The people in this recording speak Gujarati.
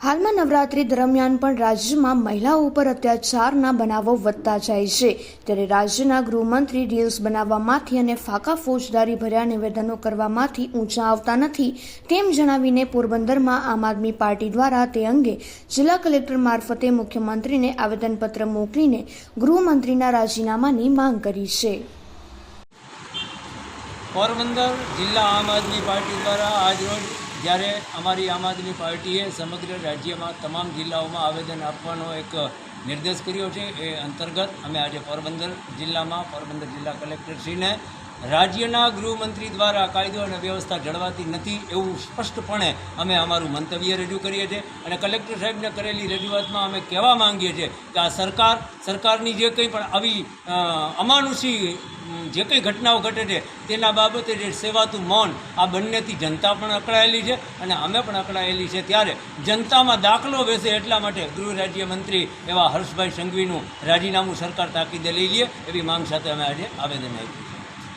હાલમાં નવરાત્રી દરમિયાન પણ રાજ્યમાં મહિલાઓ ઉપર અત્યાચારના બનાવો વધતા જાય છે. ત્યારે રાજ્યના ગૃહમંત્રી રીલ્સ બનાવવામાંથી અને ફાકા ફોજદારી ભર્યા નિવેદનો કરવામાંથી ઊંચા આવતા નથી તેમ જણાવીને પોરબંદરમાં આમ આદમી પાર્ટી દ્વારા તે અંગે જિલ્લા કલેક્ટર મારફતે મુખ્યમંત્રીને આવેદનપત્ર મોકલીને ગૃહમંત્રીના રાજીનામાની માંગ કરી છે. પોરબંદર જિલ્લા આમ આદમી પાર્ટી દ્વારા આજરોજ જ્યારે અમારી આમ આદમી પાર્ટીએ સમગ્ર રાજ્યમાં તમામ જિલ્લાઓમાં આવેદન આપવાનો એક નિર્દેશ કર્યો છે, એ અંતર્ગત અમે આજે પોરબંદર જિલ્લામાં, પોરબંદર જિલ્લા કલેક્ટરશ્રીને રાજ્યના ગૃહમંત્રી દ્વારા કાયદો અને વ્યવસ્થા જળવાતી નથી એવું સ્પષ્ટપણે અમે અમારું મંતવ્ય રજૂ કરીએ છીએ અને કલેક્ટર સાહેબને કરેલી રજૂઆતમાં અમે કહેવા માંગીએ છીએ કે આ સરકાર, સરકારની જે કંઈ પણ આવી અમાનુષી જે કંઈ ઘટનાઓ ઘટે છે તેના બાબતે જે સેવાતું મૌન આ બંનેથી જનતા પણ અકળાયેલી છે અને અમે પણ અકળાયેલી છે ત્યારે જનતામાં દાખલો બેસે એટલા માટે ગૃહ રાજ્યમંત્રી એવા હર્ષભાઈ સંઘવીનું રાજીનામું સરકાર તાકીદે લઈ લે એવી માંગ સાથે અમે આજે આવેદન આપ્યું